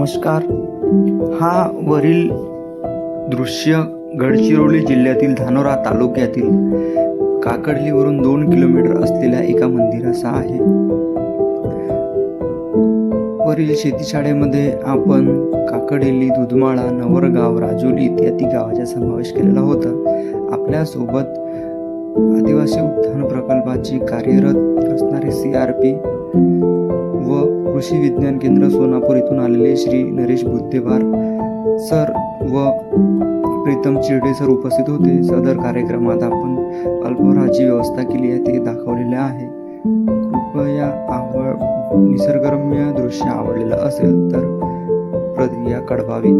नमस्कार. हा वरील दृश्य गडचिरोली जिल्ह्यातील धानोरा तालुक्यातील काकडलीवरून दोन किलोमीटर असलेल्या एका मंदिराचा आहे. वरील शेतीशाळेमध्ये आपण काकडेली दुधमाळा नवरगाव राजोली इत्यादी गावाचा समावेश केलेला होता. आपल्यासोबत आदिवासी उत्थान प्रकल्पाची कार्यरत असणारे सी आर पी कृषी विज्ञान केंद्र सोनापूर इथून आलेले श्री नरेश बुद्धेवार सर व प्रीतम चिरडे सर उपस्थित होते. सदर कार्यक्रमात आपण अल्पराची व्यवस्था केली आहे ते दाखवलेले आहे. कृपया आवड निसर्गरम्य दृश्य आवडलेलं असेल तर प्रक्रिया कळवावी.